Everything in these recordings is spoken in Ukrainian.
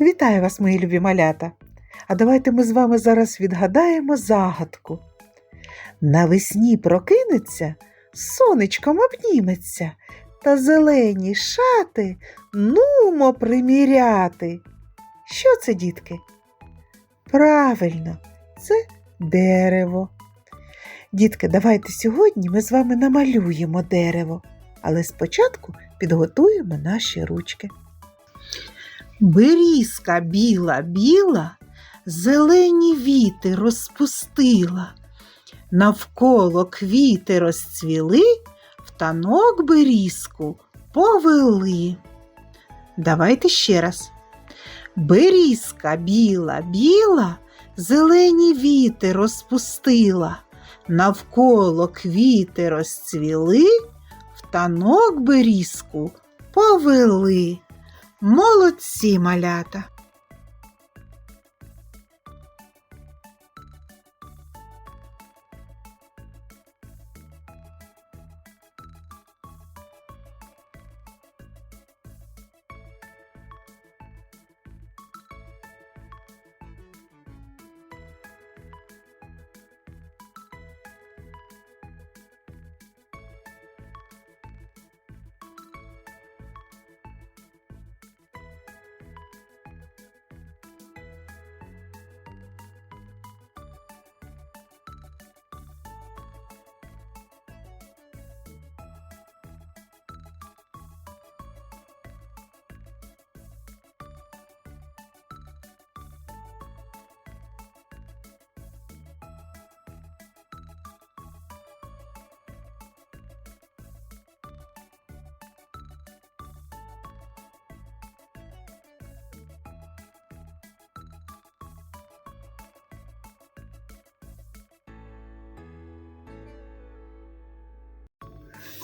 Вітаю вас, мої любі малята! А давайте ми з вами зараз відгадаємо загадку. Навесні прокинеться, сонечком обніметься, та зелені шати нумо приміряти. Що це, дітки? Правильно, це дерево. Дітки, давайте сьогодні ми з вами намалюємо дерево, але спочатку підготуємо наші ручки. Берізка біла, біла, зелені віти розпустила. Навколо квіти розцвіли, в танок берізку повели. Давайте ще раз. Берізка біла, біла, зелені віти розпустила. Навколо квіти розцвіли, в танок берізку повели. Молодці малята.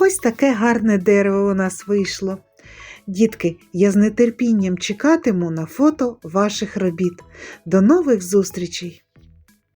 Ось таке гарне дерево у нас вийшло. Дітки, я з нетерпінням чекатиму на фото ваших робіт. До нових зустрічей!